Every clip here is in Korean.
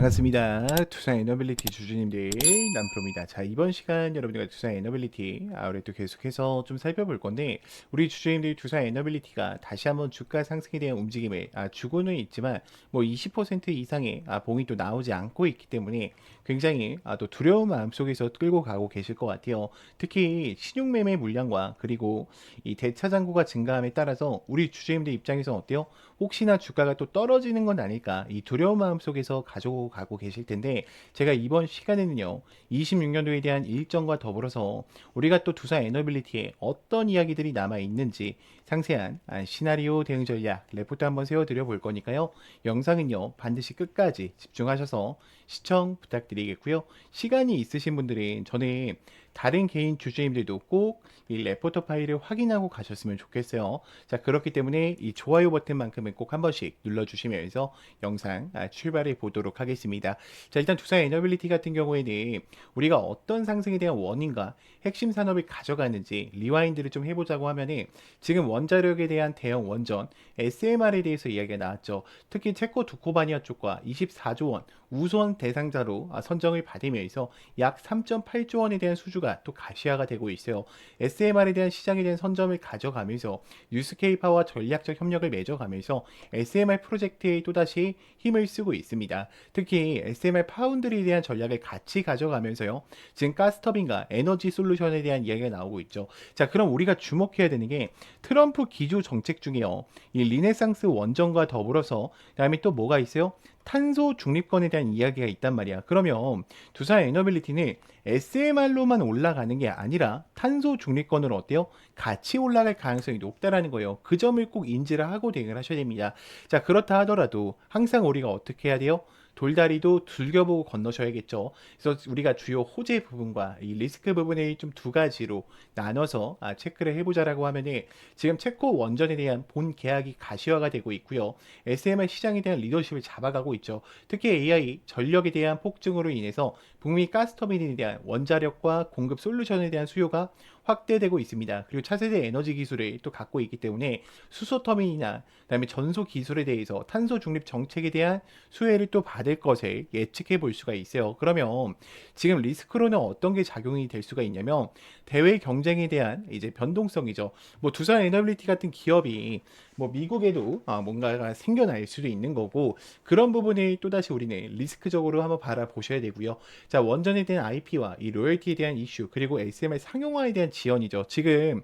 반갑습니다. 투자 에너빌리티 주주님들 남프로입니다. 자 이번 시간 여러분들과 투자 에너빌리티 아우레도 계속해서 좀 살펴볼 건데 우리 주주님들 투자 에너빌리티가 다시 한번 주가 상승에 대한 움직임을 아, 주고는 있지만 뭐 20% 이상의 아, 봉이 또 나오지 않고 있기 때문에 굉장히 아, 또 두려운 마음 속에서 끌고 가고 계실 것 같아요. 특히 신용매매 물량과 그리고 이 대차 잔고가 증가함에 따라서 우리 주주님들 입장에서 어때요? 혹시나 주가가 또 떨어지는 건 아닐까 이 두려운 마음 속에서 가지고 가고 계실 텐데 제가 이번 시간에는요 26년도에 대한 일정과 더불어서 우리가 또 두사 에너빌리티에 어떤 이야기들이 남아 있는지 상세한 아, 시나리오 대응 전략 레포트 한번 세워드려 볼 거니까요. 영상은요 반드시 끝까지 집중하셔서 시청 부탁드리겠고요. 시간이 있으신 분들은 저는 다른 개인 주주님들도 꼭 이 레포터 파일을 확인하고 가셨으면 좋겠어요. 자, 그렇기 때문에 이 좋아요 버튼만큼은 꼭 한 번씩 눌러주시면서 영상 아, 출발해 보도록 하겠습니다. 자, 일단 두사 에너빌리티 같은 경우에는 우리가 어떤 상승에 대한 원인과 핵심 산업을 가져가는지 리와인드를 좀 해보자고 하면은 지금 원자력에 대한 대형 원전 SMR에 대해서 이야기가 나왔죠. 특히 체코 두코바니아 쪽과 24조 원 우선 대상자로 아, 선정을 받으면서 약 3.8조 원에 대한 수주가 또 가시화가 되고 있어요. SMR에 대한 시장에 대한 선점을 가져가면서 뉴스케이파와 전략적 협력을 맺어가면서 SMR 프로젝트에 또다시 힘을 쓰고 있습니다. 특히 SMR 파운드리에 대한 전략을 같이 가져가면서요. 지금 가스터빈과 에너지 솔루션에 대한 이야기가 나오고 있죠. 자, 그럼 우리가 주목해야 되는 게 트럼프 기조 정책 중에요. 이 리네상스 원전과 더불어서 그다음에 또 뭐가 있어요? 탄소 중립권에 대한 이야기가 있단 말이야. 그러면 두사 에너빌리티는 SMR로만 올라가는 게 아니라 탄소 중립권으로 어때요? 같이 올라갈 가능성이 높다라는 거예요. 그 점을 꼭 인지를 하고 대응을 하셔야 됩니다. 자, 그렇다 하더라도 항상 우리가 어떻게 해야 돼요? 돌다리도 즐겨보고 건너셔야겠죠. 그래서 우리가 주요 호재 부분과 이 리스크 부분을 좀 두 가지로 나눠서 아, 체크를 해보자라고 하면은 지금 체코 원전에 대한 본 계약이 가시화가 되고 있고요. SMR 시장에 대한 리더십을 잡아가고 있죠. 특히 AI 전력에 대한 폭증으로 인해서 북미 가스터빈에 대한 원자력과 공급 솔루션에 대한 수요가 확대되고 있습니다. 그리고 차세대 에너지 기술을 또 갖고 있기 때문에 수소 터빈이나 그다음에 전소 기술에 대해서 탄소 중립 정책에 대한 수혜를 또 받을 것을 예측해 볼 수가 있어요. 그러면 지금 리스크로는 어떤 게 작용이 될 수가 있냐면 대외 경쟁에 대한 이제 변동성이죠. 뭐 두산 에너빌리티 같은 기업이 뭐 미국에도 아, 뭔가가 생겨날 수도 있는 거고 그런 부분을 또다시 우리는 리스크적으로 한번 바라보셔야 되고요. 자 원전에 대한 IP와 이 로열티에 대한 이슈 그리고 SMR 상용화에 대한 지연이죠. 지금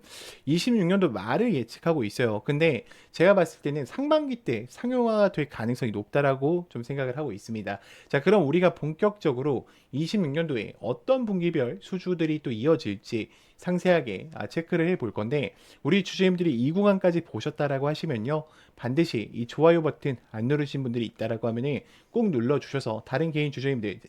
26년도 말을 예측하고 있어요. 근데 제가 봤을 때는 상반기 때 상용화가 될 가능성이 높다라고 좀 생각을 하고 있습니다. 자 그럼 우리가 본격적으로 26년도에 어떤 분기별 수주들이 또 이어질지 상세하게 아, 체크를 해 볼 건데 우리 주주님들이 이 구간까지 보셨다라고 하시면요 반드시 이 좋아요 버튼 안 누르신 분들이 있다라고 하면은 꼭 눌러 주셔서 다른 개인 주주님들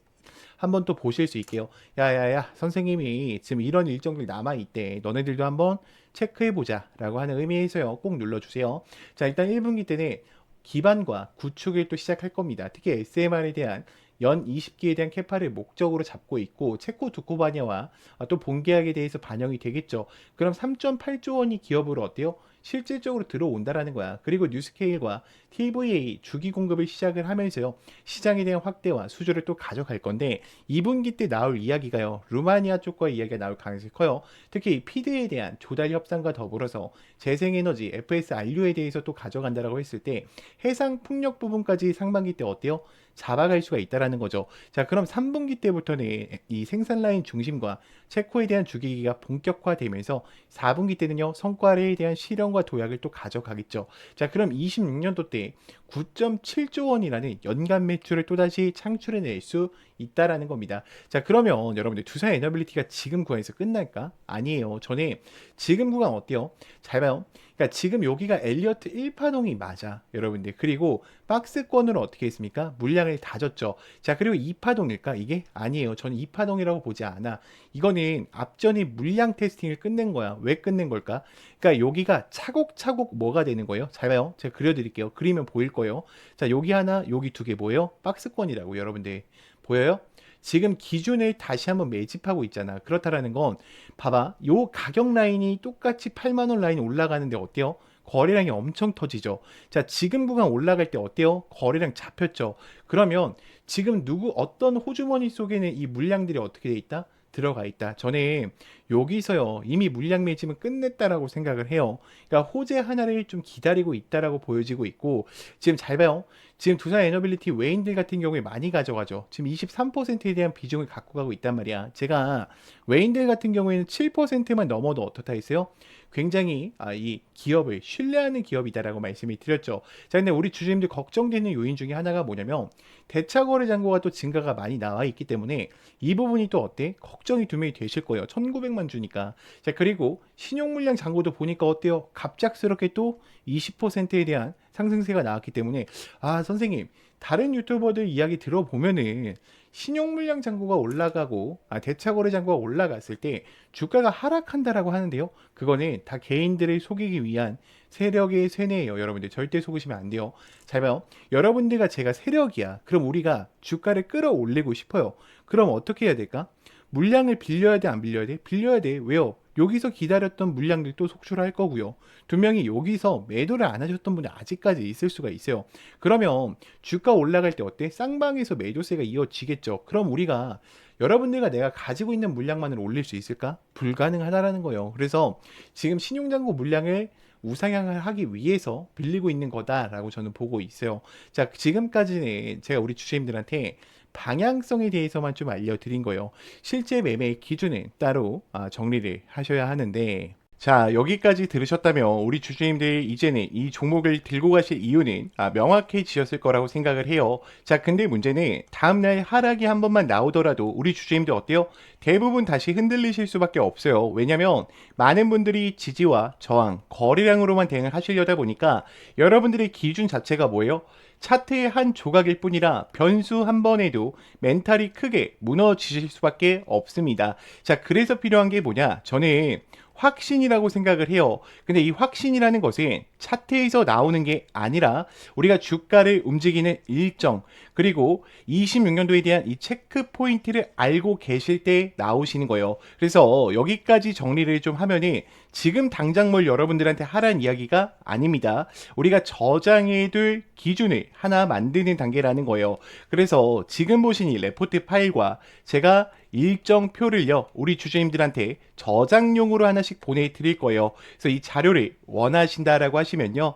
한번 또 보실 수 있게요. 야야야 선생님이 지금 이런 일정들 남아 있대. 너네들도 한번 체크해 보자 라고 하는 의미에서요. 꼭 눌러 주세요. 자 일단 1분기 때는 기반과 구축을 또 시작할 겁니다. 특히 SMR에 대한 연 20기에 대한 캐파를 목적으로 잡고 있고 체코 두코바니아와 또 본계약에 대해서 반영이 되겠죠. 그럼 3.8조 원이 기업으로 어때요? 실질적으로 들어온다라는 거야. 그리고 뉴스케일과 TVA 주기 공급을 시작을 하면서요. 시장에 대한 확대와 수주를 또 가져갈 건데 2분기 때 나올 이야기가요. 루마니아 쪽과 이야기가 나올 가능성이 커요. 특히 피드에 대한 조달 협상과 더불어서 재생에너지 FSRU에 대해서 또 가져간다라고 했을 때 해상 풍력 부분까지 상반기 때 어때요? 잡아갈 수가 있다라는 거죠. 자, 그럼 3분기 때부터는 이 생산 라인 중심과 체코에 대한 주기기가 본격화되면서 4분기 때는요, 성과에 대한 실현과 도약을 또 가져가겠죠. 자, 그럼 26년도 때 9.7조 원이라는 연간 매출을 또다시 창출해낼 수 있다라는 겁니다. 자, 그러면 여러분들 두사 에너빌리티가 지금 구간에서 끝날까? 아니에요. 저는 지금 구간 어때요? 잘 봐요. 그러니까 지금 여기가 엘리어트 1파동이 맞아. 여러분들. 그리고 박스권으로 어떻게 했습니까? 물량을 다졌죠. 자, 그리고 2파동일까? 이게 아니에요. 저는 2파동이라고 보지 않아. 이거는 앞전이 물량 테스팅을 끝낸 거야. 왜 끝낸 걸까? 그러니까 여기가 차곡차곡 뭐가 되는 거예요? 잘 봐요. 제가 그려드릴게요. 그리면 보일 거예요. 자, 여기 하나, 여기 두 개 뭐예요? 박스권이라고 여러분들. 보여요? 지금 기준을 다시 한번 매집하고 있잖아. 그렇다라는 건 봐봐. 요 가격 라인이 똑같이 8만 원 라인 올라가는데 어때요? 거래량이 엄청 터지죠. 자, 지금 구간 올라갈 때 어때요? 거래량 잡혔죠. 그러면 지금 누구 어떤 호주머니 속에는 이 물량들이 어떻게 돼 있다? 들어가 있다. 저는 여기서요 이미 물량 매집은 끝냈다라고 생각을 해요. 그러니까 호재 하나를 좀 기다리고 있다라고 보여지고 있고 지금 잘 봐요. 지금 두산 에너빌리티 외인들 같은 경우에 많이 가져가죠. 지금 23%에 대한 비중을 갖고 가고 있단 말이야. 제가 외인들 같은 경우에는 7%만 넘어도 어떻다 했어요? 굉장히 아, 이 기업을 신뢰하는 기업이다라고 말씀을 드렸죠. 자, 근데 우리 주주님들 걱정되는 요인 중에 하나가 뭐냐면 대차 거래 잔고가 또 증가가 많이 나와 있기 때문에 이 부분이 또 어때? 걱정이 두 명이 되실 거예요. 1,900만 주니까. 자, 그리고 신용물량 잔고도 보니까 어때요? 갑작스럽게 또 20%에 대한 상승세가 나왔기 때문에 아, 선생님, 다른 유튜버들 이야기 들어보면은 신용물량 잔고가 올라가고 아, 대차거래 잔고가 올라갔을 때 주가가 하락한다라고 하는데요. 그거는 다 개인들을 속이기 위한 세력의 쇠뇌예요. 여러분들 절대 속으시면 안 돼요. 잘 봐요. 여러분들과 제가 세력이야. 그럼 우리가 주가를 끌어올리고 싶어요. 그럼 어떻게 해야 될까? 물량을 빌려야 돼, 안 빌려야 돼? 빌려야 돼. 왜요? 여기서 기다렸던 물량들도 속출할 거고요. 두 명이 여기서 매도를 안 하셨던 분이 아직까지 있을 수가 있어요. 그러면 주가 올라갈 때 어때? 쌍방에서 매도세가 이어지겠죠. 그럼 우리가 여러분들과 내가 가지고 있는 물량만을 올릴 수 있을까? 불가능하다라는 거예요. 그래서 지금 신용장고 물량을 우상향을 하기 위해서 빌리고 있는 거다라고 저는 보고 있어요. 자, 지금까지는 제가 우리 주주님들한테 방향성에 대해서만 좀 알려드린 거예요. 실제 매매의 기준은 따로 아, 정리를 하셔야 하는데 자 여기까지 들으셨다면 우리 주주님들 이제는 이 종목을 들고 가실 이유는 아, 명확해지셨을 거라고 생각을 해요. 자 근데 문제는 다음날 하락이 한 번만 나오더라도 우리 주주님들 어때요? 대부분 다시 흔들리실 수밖에 없어요. 왜냐면 많은 분들이 지지와 저항, 거래량으로만 대응을 하시려다 보니까 여러분들의 기준 자체가 뭐예요? 차트의 한 조각일 뿐이라 변수 한 번에도 멘탈이 크게 무너지실 수밖에 없습니다. 자, 그래서 필요한 게 뭐냐? 저는 확신이라고 생각을 해요. 근데 이 확신이라는 것은 차트에서 나오는 게 아니라 우리가 주가를 움직이는 일정 그리고 26년도에 대한 이 체크 포인트를 알고 계실 때 나오시는 거예요. 그래서 여기까지 정리를 좀 하면은 지금 당장 뭘 여러분들한테 하라는 이야기가 아닙니다. 우리가 저장해둘 기준을 하나 만드는 단계라는 거예요. 그래서 지금 보신 이 레포트 파일과 제가 일정 표를요 우리 주주님들한테 저장용으로 하나씩 보내드릴 거예요. 그래서 이 자료를 원하신다라고 하시면요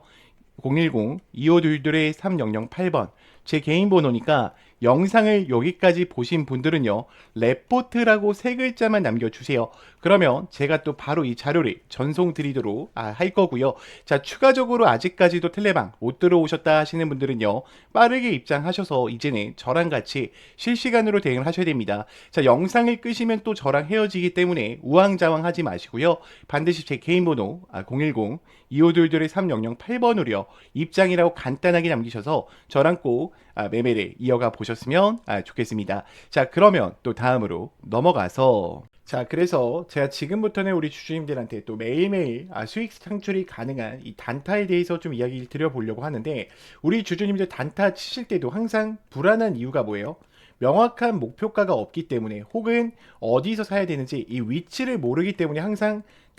010-2522-3008번 제 개인 번호니까 영상을 여기까지 보신 분들은요, 레포트라고 세 글자만 남겨주세요. 그러면 제가 또 바로 이 자료를 전송 드리도록 아, 할 거고요. 자, 추가적으로 아직까지도 텔레방 못 들어오셨다 하시는 분들은요, 빠르게 입장하셔서 이제는 저랑 같이 실시간으로 대응을 하셔야 됩니다. 자, 영상을 끄시면 또 저랑 헤어지기 때문에 우왕좌왕 하지 마시고요. 반드시 제 개인 번호 아, 010 2522-3008번으로요. 입장이라고 간단하게 남기셔서 저랑 꼭 아, 매매를 이어가 보셨으면 아, 좋겠습니다. 자, 그러면 또 다음으로 넘어가서 자, 그래서 제가 지금부터는 우리 주주님들한테 또 매일매일 아, 수익 창출이 가능한 이 단타에 대해서 좀 이야기를 드려보려고 하는데 우리 주주님들 단타 치실 때도 항상 불안한 이유가 뭐예요? 명확한 목표가가 없기 때문에 혹은 어디서 사야 되는지 이 위치를 모르기 때문에 항상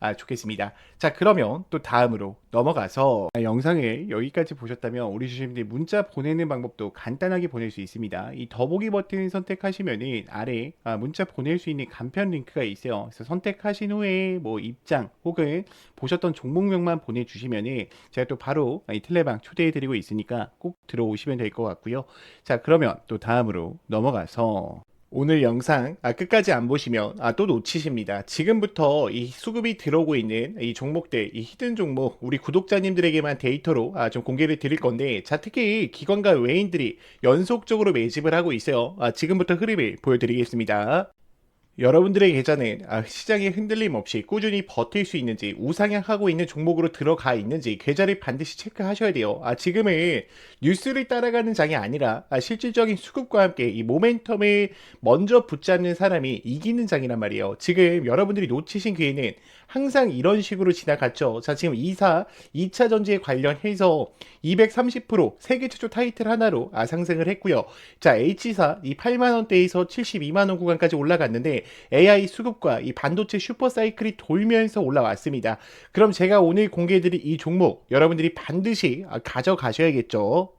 아, 좋겠습니다. 자, 그러면 또 다음으로 넘어가서 아, 영상을 여기까지 보셨다면 우리 주주님들 문자 보내는 방법도 간단하게 보낼 수 있습니다. 이 더보기 버튼 선택하시면은 아래 아, 문자 보낼 수 있는 간편 링크가 있어요. 그래서 선택하신 후에 뭐 입장 혹은 보셨던 종목명만 보내주시면은 제가 또 바로 이 텔레방 초대해드리고 있으니까 꼭 들어오시면 될 것 같고요. 자, 그러면 또 다음으로 넘어가서 오늘 영상 아, 끝까지 안 보시면 아, 또 놓치십니다. 지금부터 이 수급이 들어오고 있는 이 종목들, 이 히든 종목 우리 구독자님들에게만 데이터로 아, 좀 공개를 드릴 건데 자 특히 기관과 외인들이 연속적으로 매집을 하고 있어요. 아, 지금부터 흐름을 보여드리겠습니다. 여러분들의 계좌는 아, 시장에 흔들림 없이 꾸준히 버틸 수 있는지 우상향하고 있는 종목으로 들어가 있는지 계좌를 반드시 체크하셔야 돼요. 아, 지금은 뉴스를 따라가는 장이 아니라 아, 실질적인 수급과 함께 이 모멘텀을 먼저 붙잡는 사람이 이기는 장이란 말이에요. 지금 여러분들이 놓치신 기회는 항상 이런 식으로 지나갔죠. 자, 지금 2사, 2차 전지에 관련해서 230% 세계 최초 타이틀 하나로 아, 상승을 했고요. 자, H사 이 8만 원대에서 72만 원 구간까지 올라갔는데 AI 수급과 이 반도체 슈퍼 사이클이 돌면서 올라왔습니다. 그럼 제가 오늘 공개해드릴 이 종목 여러분들이 반드시 아, 가져가셔야겠죠.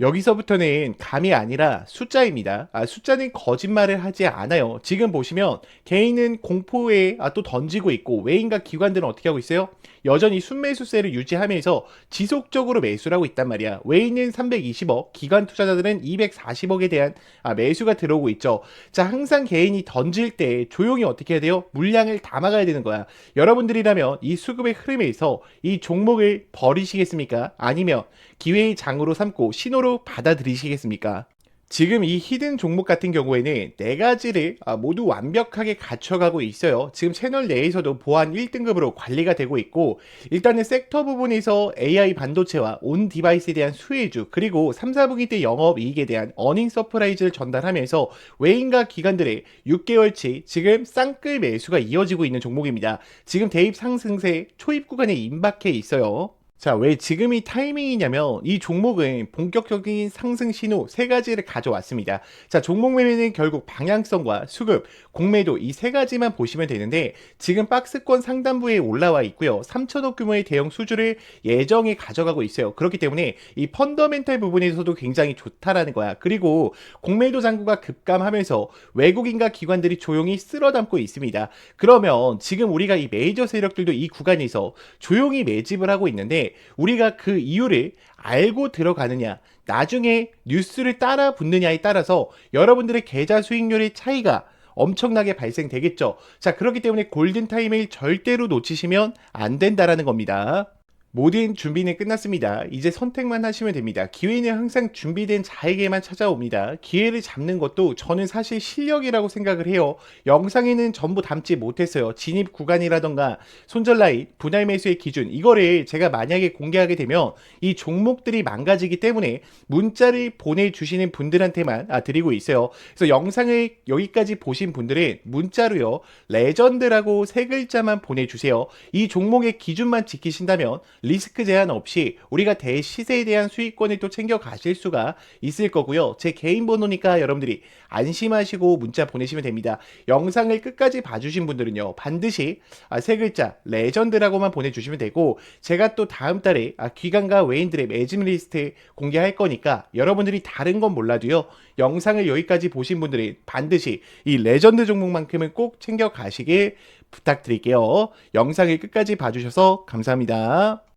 여기서부터는 감이 아니라 숫자입니다. 아, 숫자는 거짓말을 하지 않아요. 지금 보시면 개인은 공포에 아, 또 던지고 있고 외인과 기관들은 어떻게 하고 있어요? 여전히 순매수세를 유지하면서 지속적으로 매수를 하고 있단 말이야. 외인은 320억, 기관 투자자들은 240억에 대한 아, 매수가 들어오고 있죠. 자, 항상 개인이 던질 때 조용히 어떻게 해야 돼요? 물량을 담아가야 되는 거야. 여러분들이라면 이 수급의 흐름에서 이 종목을 버리시겠습니까? 아니면 기회의 장으로 삼고 신호로 받아들이시겠습니까? 지금 이 히든 종목 같은 경우에는 네 가지를 아, 모두 완벽하게 갖춰가고 있어요. 지금 채널 내에서도 보안 1등급으로 관리가 되고 있고 일단은 섹터 부분에서 AI 반도체와 온 디바이스에 대한 수혜주 그리고 3, 4분기 때 영업 이익에 대한 어닝 서프라이즈를 전달하면서 외인과 기관들의 6개월치 지금 쌍끌 매수가 이어지고 있는 종목입니다. 지금 대입 상승세 초입 구간에 임박해 있어요. 자, 왜 지금이 타이밍이냐면 이 종목은 본격적인 상승 신호 세 가지를 가져왔습니다. 자, 종목 매매는 결국 방향성과 수급, 공매도 이 세 가지만 보시면 되는데 지금 박스권 상단부에 올라와 있고요. 3천억 규모의 대형 수주를 예정에 가져가고 있어요. 그렇기 때문에 이 펀더멘탈 부분에서도 굉장히 좋다라는 거야. 그리고 공매도 잔고가 급감하면서 외국인과 기관들이 조용히 쓸어담고 있습니다. 그러면 지금 우리가 이 메이저 세력들도 이 구간에서 조용히 매집을 하고 있는데 우리가 그 이유를 알고 들어가느냐 나중에 뉴스를 따라 붙느냐에 따라서 여러분들의 계좌 수익률의 차이가 엄청나게 발생되겠죠. 자, 그렇기 때문에 골든타임을 절대로 놓치시면 안 된다라는 겁니다. 모든 준비는 끝났습니다. 이제 선택만 하시면 됩니다. 기회는 항상 준비된 자에게만 찾아옵니다. 기회를 잡는 것도 저는 사실 실력이라고 생각을 해요. 영상에는 전부 담지 못했어요. 진입 구간이라던가 손절 라인, 분할 매수의 기준 이거를 제가 만약에 공개하게 되면 이 종목들이 망가지기 때문에 문자를 보내주시는 분들한테만 아, 드리고 있어요. 그래서 영상을 여기까지 보신 분들은 문자로요. 레전드라고 세 글자만 보내주세요. 이 종목의 기준만 지키신다면 리스크 제한 없이 우리가 대시세에 대한 수익권을 또 챙겨 가실 수가 있을 거고요. 제 개인 번호니까 여러분들이 안심하시고 문자 보내시면 됩니다. 영상을 끝까지 봐주신 분들은요. 반드시 아, 세 글자 레전드라고만 보내주시면 되고 제가 또 다음 달에 아, 기관과 외인들의 매짐 리스트 공개할 거니까 여러분들이 다른 건 몰라도요. 영상을 여기까지 보신 분들은 반드시 이 레전드 종목만큼은 꼭 챙겨 가시길 부탁드릴게요. 영상을 끝까지 봐주셔서 감사합니다.